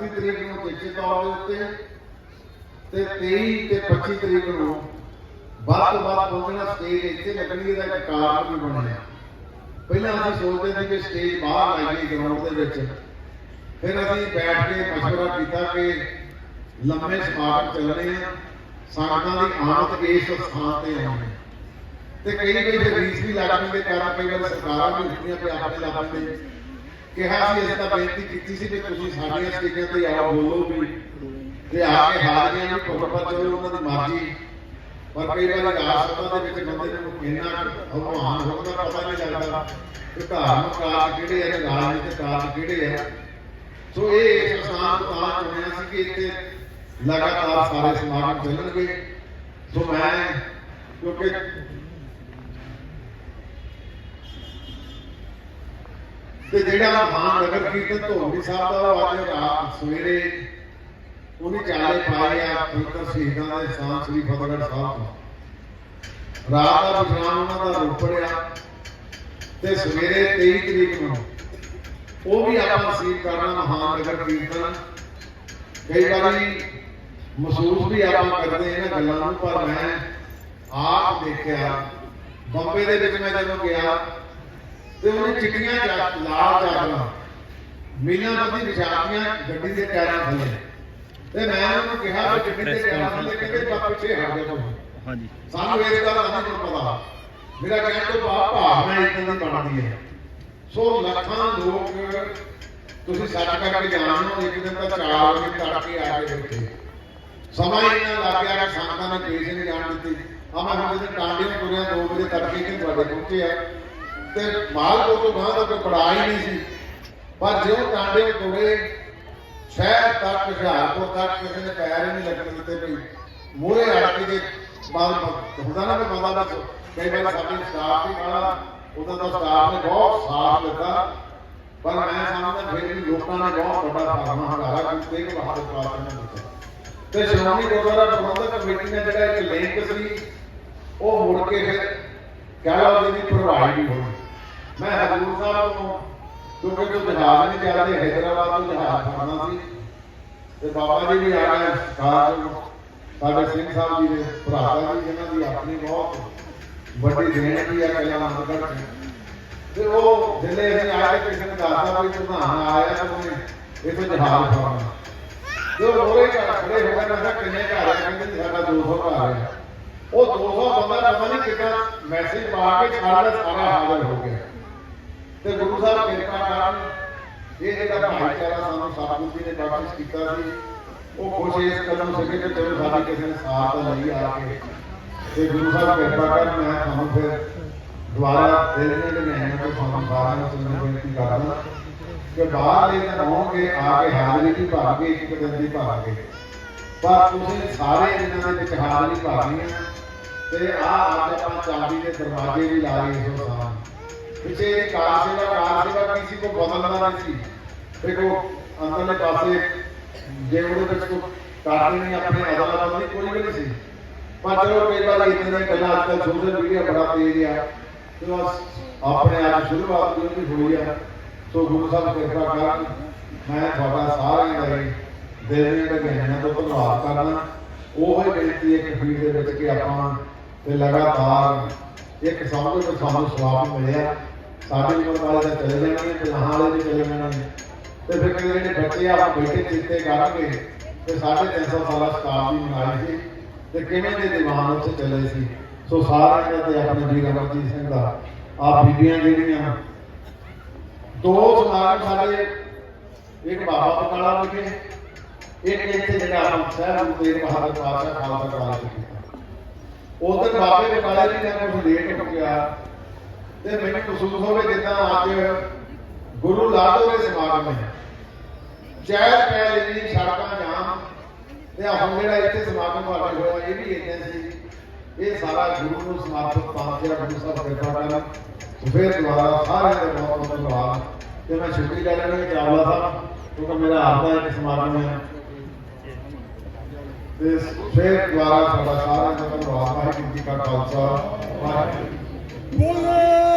30 ਤਰੀਕ ਨੂੰ ਚੇਚੇ ਤੌਰ ਦੇ ਉੱਤੇ ਤੇ 23 ਤੇ 25 ਤਰੀਕ ਨੂੰ ਵੱਧ ਤੋਂ ਪਹੁੰਚਣਾ ਸਟੇਜ ਇੱਥੇ ਲੱਗਣੀ ਇਹਦਾ ਇੱਕ ਕਾਰਨ ਵੀ ਬਣਿਆ। ਪਹਿਲਾਂ ਅਸੀਂ ਸੋਚਦੇ ਸੀ ਕਿ ਸਟੇਜ ਬਾਹਰ ਲਾਈਏ ਗਰਾਊਂਡ ਦੇ ਵਿੱਚ। ਫਿਰ ਅਸੀਂ ਬੈਠ ਕੇ ਮਸ਼ਵਰਾ ਕੀਤਾ ਕਿ ਲੰਮੇ ਸਮਾਗਮ ਚੱਲਣੇ ਆ। ਸੰਗਤਾਂ ਦੀ ਆਮਦ ਇਸ ਸਥਾਨ ਤੇ ਆਉਣੀ। ਤੇ ਕਈ ਕਈ ਫਿਰ ਰੀਸ ਵੀ ਲੱਗਣ ਦੇ ਕਾਰਨ ਕਈ ਵਾਰ ਸਰਕਾਰਾਂ ਵੀ ਉੱਠੀਆਂ ਤੇ ਆਪਣੇ ਲੱਗਣ ਦੇ ਕਿਹਾ ਸੀ, ਅਸੀਂ ਤਾਂ ਬੇਨਤੀ ਕੀਤੀ ਸੀ ਕਿ ਤੁਸੀਂ ਸਾਡੀਆਂ ਸਟੇਜਾਂ ਤੇ ਆਓ ਬੋਲੋ ਵੀ ਤੇ ਆ ਕੇ ਹਾਜ਼ਰੀਆਂ ਨੂੰ ਪੁੱਟ ਚਲੋ ਉਹਨਾਂ ਦੀ ਮਰਜ਼ੀ। ਪਰ ਕਈ ਵਾਰ ਰਾਜਸਭਾ ਦੇ ਵਿੱਚ ਬੰਦੇ ਨੂੰ ਇੰਨਾ ਹਵਾਨ ਹੋਣ ਦਾ ਪਤਾ ਨਹੀਂ ਲੱਗਦਾ ਕਿ ਧਾਰਮਿਕ ਕਾਰਜ ਕਿਹੜੇ ਆ ਰਾਜਨੀਤਿਕ ਕਾਰਜ ਕਿਹੜੇ ਆ। ਸੋ ਇਹ ਇੱਕ ਤਾਂ ਚੁਣਿਆ ਸੀ ਕਿ ਇੱਥੇ ਲਗਾਤਾਰ ਸਾਰੇ ਸਮਾਗਮ ਚੱਲਣਗੇ। ਸੋ ਮੈਂ, ਕਿਉਂਕਿ ਤੇ ਜਿਹੜਾ ਮਹਾਨ ਨਗਰ ਕੀਰਤਨ ਧੋਬੀ ਸਾਹਿਬ ਦਾ ਉਹ ਅੱਜ ਰਾਤ ਸਵੇਰੇ ਉਹਨੇ ਚਾਲੇ ਪਾਏ ਆ ਪਵਿੱਤਰ ਸ਼ਹੀਦਾਂ ਦੇ ਸਥਾਨ ਸ੍ਰੀ ਫਤਿਹਗੜ੍ਹ ਸਾਹਿਬ ਤੋਂ। ਰਾਤ ਦਾ ਵਿਸ਼ਰਾਮ ਉਹਨਾਂ ਦਾ ਰੋਪੜਿਆ ਤੇ ਸਵੇਰੇ 23 ਤਰੀਕ ਨੂੰ ਉਹ ਵੀ ਆਪਾਂ ਨਸੀਬ ਕਰਨਾ ਮਹਾਨ ਨਗਰ ਕੀਰਤਨ। ਕਈ ਵਾਰੀ ਮਹਿਸੂਸ ਵੀ ਆਪਾਂ ਕਰਦੇ ਇਹਨਾਂ ਗੱਲਾਂ ਨੂੰ, ਪਰ ਮੈਂ ਆਪ ਦੇਖਿਆ, ਬੰਬੇ ਦੇ ਵਿੱਚ ਮੈਂ ਜਦੋਂ ਗਿਆ ਤੇ ਉਹਨੇ ਚਿੱਟੀਆਂ ਜਾ- ਲਾਲ ਚਾਦਰਾਂ ਮੀਲਾਂ ਬੱਦੀ ਵਿਛਾਤੀਆਂ ਗੱਡੀ ਦੇ ਟਾਇਰਾਂ ਥੱਲੇ ਤੇ ਮੈਂ ਉਹਨੂੰ ਕਿਹਾ ਵੀ ਗੱਡੀ ਦੇ ਟਾਇਰਾਂ ਥੱਲੇ ਕਹਿੰਦੇ ਬਾ ਪਿੱਛੇ ਹਟ ਜਾ ਤੂੰ। ਹਾਂਜੀ। ਸਾਨੂੰ ਇਸ ਗੱਲ ਦਾ ਨਹੀਂ ਪਤਾ। ਮੇਰਾ ਕਹਿਣ ਤੋਂ ਭਾਵ ਭਾਵਨਾ ਇਦਾਂ ਦੀ ਬਣਦੀ ਹੈ। ਸੋ ਲੱਖਾਂ ਲੋਕ ਤੁਸੀਂ ਸੱਚ ਕਰਕੇ ਜਾਣਦੇ ਹੋ ਇੱਕ ਦਿਨ ਤਾਂ ਚਾਰ ਵਜੇ ਤੜਕੇ ਆ ਕੇ ਬੈਠੇ। ਸਮਾਂ ਇੰਨਾ ਲੱਗ ਗਿਆ ਕਿ ਸੰਗਤਾਂ ਨੇ ਪੇਸ਼ ਨਹੀਂ ਜਾਣ ਦਿੱਤੀ। ਆ ਮੈਂ ਹੁਣ ਜਿਹਦੇ ਟਾਂਡੇ ਤੁਰਿਆ 2 ਵਜੇ ਤੜਕੇ ਕਿ ਤੁਹਾਡੇ ਪਹੁੰਚੇ ਆ। ਤੇ ਮਾਲਕੋ ਤੋਂ ਬਾਅਦ ਤਾਂ ਕੋਈ ਪੜਾ ਹੀ ਨਹੀਂ ਸੀ। ਪਰ ਜਿਉਂ ਟਾਂਡੇ ਤੁਰੇ ਸ਼ਹਿਰ ਤੱਕ, ਹੁਸ਼ਿਆਰਪੁਰ ਤੱਕ ਕਿਸੇ ਨੇ ਪੈਰ ਹੀ ਨਹੀਂ ਲੱਗਣ ਦਿੱਤੇ ਵੀ ਮੂਹਰੇ ਅੜ ਦੇ ਬਾਅਦ ਹੁੰਦਾ ਨਾ ਕਿ ਬੰਦਾ ਬਸ ਕਈ ਵਾਰ ਸਾਡੀ ਸਟਾਫ ਵੀ ਕਾਲਾ ਉਹਦਾ ਤਾਂ ਸਟਾਫ ਨੇ ਬਹੁਤ ਸਾਥ ਦਿੱਤਾ। ਪਰ ਮੈਂ ਸਮਝਦਾ ਫਿਰ ਵੀ ਲੋਕਾਂ ਨੇ ਬਹੁਤ ਵੱਡਾ ਫਰਮਾ ਹੰਗਾਰਾ ਕੀਤੇ ਕਿ ਬਹਾਦਰ ਪਾਤਸ਼ਾਹ ਨੇ ਦਿੱਤਾ ਤੇ ਸ਼੍ਰੋਮਣੀ ਗੁਰਦੁਆਰਾ ਪ੍ਰਬੰਧਕ ਕਮੇਟੀ ਨੇ ਜਿਹੜਾ ਇੱਕ ਲਿੰਕ ਸੀ, ਉਹ ਮੁੜ ਕੇ ਫਿਰ ਕਹਿ ਲਓ ਜਿਹਦੀ ਪ੍ਰਵਾਹੀ ਵੀ ਹੋਈ। ਮੈਂ ਹਜ਼ੂਰ ਸਾਹਿਬ ਨੂੰ ਕਿਉਂਕਿ ਜੋ ਜਹਾਜ਼ ਨਹੀਂ ਚੱਲਦੇ ਹੈਦਰਾਬਾਦ ਤੋਂ ਜਹਾਜ਼ ਫੜਨਾ ਸੀ। ਤੇ ਬਾਬਾ ਜੀ ਵੀ ਆ ਗਏ ਕਾਜ ਸਾਡੇ ਸਿੰਘ ਸਾਹਿਬ ਜੀ ਦੇ ਭਰਾਤਾ ਜੀ, ਜਿਨ੍ਹਾਂ ਦੀ ਆਪਣੀ ਬਹੁਤ ਵੱਡੀ ਦੇਣ ਆ ਕਲਿਆ ਮੰਦਗੜ ਤੇ ਉਹ ਜਿੱਲੇ ਅਸੀਂ ਆ ਕੇ ਕਿਸੇ ਵੀ ਪ੍ਰਧਾਨ ਆਇਆ ਉਹਨੇ ਇਹ ਜਹਾਜ਼ ਫੜਨਾ। ਜੋ ਮੋਰੇ ਘਰ ਖੜੇ ਹੋ ਗਏ ਮੈਂ ਕਿੰਨੇ ਘਰ ਆ? ਕਹਿੰਦੇ, ਸਾਡਾ 200 ਘਰ ਆ। ਉਹ 200 ਬੰਦਾ ਪਤਾ ਨਹੀਂ ਕਿੰਨਾ ਮੈਸੇਜ ਪਾ ਕੇ ਸਾਡਾ ਸਾਰਾ ਹਾਜ਼ਰ ਹੋ ਗਿਆ। ਤੇ ਗੁਰੂ ਸਾਹਿਬ ਕਿਰਪਾ ਕਰਨ ਇਹ ਜਿਹੜਾ ਭਾਈਚਾਰਾ ਸਾਨੂੰ ਸਤਿਗੁਰੂ ਜੀ ਨੇ ਬਖਸ਼ਿਸ਼ ਕੀਤਾ ਸੀ ਉਹ ਖੁਸ਼ ਇਸ ਕਦਮ ਸੀਗੇ ਕਿ ਚਲੋ ਸਾਡੀ ਕਿਸੇ ਨੇ ਸਾਥ ਲਈ ਆ ਕੇ ਤੇ ਗੁਰੂ ਸਾਹਿਬ ਕਿਰਪਾ ਕਰਨ ਮੈਂ ਤੁਹਾਨੂੰ ਫਿਰ ਦੁਬਾਰਾ ਦਿਲ ਨੇ ਲੈਣਾ ਤੋਂ ਤੁਹਾਨੂੰ ਸਾਰਿਆਂ ਨੂੰ ਸੁਣਨ ਬੇਨਤੀ ਕਰਦਾ ਕਿ ਬਾਹਰ ਦੇ ਤਾਂ ਆਉਣਗੇ ਆ ਕੇ ਹਾਜ਼ਰੀ ਵੀ ਭਰ ਕੇ ਇੱਕ ਦਿਨ ਦੀ ਭਰ ਕੇ ਪਰ ਤੁਸੀਂ ਸਾਰੇ ਦਿਨਾਂ ਦੇ ਵਿੱਚ ਹਾਜ਼ਰੀ ਭਰਨੀ ਹੈ ਤੇ ਆ ਅੱਜ ਆਪਾਂ ਚਾਬੀ ਦੇ ਦਰਵਾਜ਼ੇ ਵੀ ਲਾਏ ਇਸ ਸਾਲ ਪਿੱਛੇ ਇਹ ਕਾਰ ਸੇਵਾ ਕਾਰ ਸੇਵਾ ਕਿਸੇ ਕੋ ਬਦਲਦਾ ਨਹੀਂ ਸੀ? ਦੇਖੋ ਅੰਦਰਲੇ ਪਾਸੇ ਜੇ ਉਹਦੇ ਵਿੱਚ ਕੋਈ ਕਾਰਨ ਨਹੀਂ, ਆਪਣੇ ਅਦਾਲਤ ਦੀ ਕੋਈ ਵੀ ਨਹੀਂ ਸੀ। ਪਰ ਚਲੋ, ਕਈ ਵਾਰ ਇਤਨੇ ਗੱਲਾਂ ਅੱਜ ਕੱਲ੍ਹ ਸੋਸ਼ਲ ਮੀਡੀਆ ਬੜਾ ਤੇਜ਼ ਆ ਤੇ ਬਸ ਆਪਣੇ ਆਪ ਸ਼ੁਰੂਆਤ ਜੋ ਵੀ ਹੋਈ ਆ, ਸੋ ਗੁਰੂ ਸਾਹਿਬ ਕਿਰਪਾ ਕਰਨ ਦਿਲ ਦੇ ਗਹਿਣਿਆਂ ਤੋਂ ਧੰਨਵਾਦ ਕਰਦਾ। ਉਹ ਹੀ ਬੇਨਤੀ ਹੈ ਕਿ ਫੀਡ ਦੇ ਵਿੱਚ ਕਿ ਆਪਾਂ ਤੇ ਲਗਾਤਾਰ ਇੱਕ ਸਮਝੋ ਕਿ ਸਾਨੂੰ ਸਵਾਬ ਮਿਲਿਆ ਸਾਡੇ ਉਮਰ ਵਾਲੇ ਤਾਂ ਚਲੇ ਜਾਣਗੇ, ਤੇ ਨਹਾਂ ਵਾਲੇ ਵੀ ਚਲੇ ਜਾਣਗੇ। ਤੇ ਫਿਰ ਕਹਿੰਦੇ ਜਿਹੜੇ ਬੱਚੇ ਆ ਬੈਠੇ ਚਿੱਤੇ ਕਰਨਗੇ ਤੇ ਸਾਢੇ 300 ਸਾਲਾ ਸਟਾਫ ਵੀ ਮਨਾਈ ਸੀ। ਤੇ ਕਿਵੇਂ ਦੇ ਦੀਵਾਨ ਉੱਥੇ ਚੱਲੇ ਸੀ। ਸੋ ਸਾਰਿਆਂ ਦਾ ਤੇ ਆਪਣੇ ਵੀਰ ਅਮਰਜੀਤ ਸਿੰਘ ਦਾ ਆ ਬੀਬੀਆਂ ਜਿਹੜੀਆਂ। ਦੋ ਸਮਾਗਮ ਸਾਡੇ ਇੱਕ ਬਾਬਾ ਬਕਾਲਾ ਵਿਖੇ, ਇੱਕ ਇੱਥੇ ਜਿਹੜਾ ਆਪਾਂ ਸਾਹਿਬ ਗੁਰੂ ਤੇਗ ਬਹਾਦਰ ਪਾਤਸ਼ਾਹ ਖਾਲਸਾ ਕਰਾਲ ਚ ਉਧਰ ਬਾਬੇ ਬਕਾਲੇ ਜੀ ਨੇ ਕੁਝ ਲੇਟ ਹੋ ਗਿਆ ਤੇ ਮੈਨੂੰ ਮਹਿਸੂਸ ਹੋਵੇ ਜਿੱਦਾਂ ਅੱਜ ਗੁਰੂ ਲਾਡੋ ਦੇ ਸਮਾਗਮ ਹੈ। ਚਹਿਲ ਪਹਿਲ ਜੀ ਸੜਕਾਂ ਜਾਮ। ਤੇ ਹੁਣ ਜਿਹੜਾ ਇੱਥੇ ਸਮਾਗਮ ਤੁਹਾਡੇ ਹੋਇਆ ਇਹ ਵੀ ਇਦਾਂ ਸੀ। ਇਹ ਸਾਰਾ ਗੁਰੂ ਨੂੰ ਸਮਰਪਿਤ ਪਾਤਿਆ ਗੁਰੂ ਸਾਹਿਬ ਕਿਰਪਾ ਕਰਨ ਫਿਰ ਦੁਆਰਾ ਸਾਰਿਆਂ ਦਾ ਬਹੁਤ ਬਹੁਤ ਧੰਨਵਾਦ। ਤੇ ਮੈਂ ਛੁੱਟੀ ਲੈ ਲੈਣੀ ਚਾਵਲਾ ਸਾਹਿਬ ਕਿਉਂਕਿ ਮੇਰਾ ਆਪ ਦਾ ਇੱਕ ਸਮਾਗਮ ਹੈ। ਤੇ ਫਿਰ ਦੁਆਰਾ ਸਾਡਾ ਸਾਰਿਆਂ ਦਾ ਧੰਨਵਾਦ ਜੀ ਕਾ ਖਾਲਸਾ ਵਾਹਿਗੁਰੂ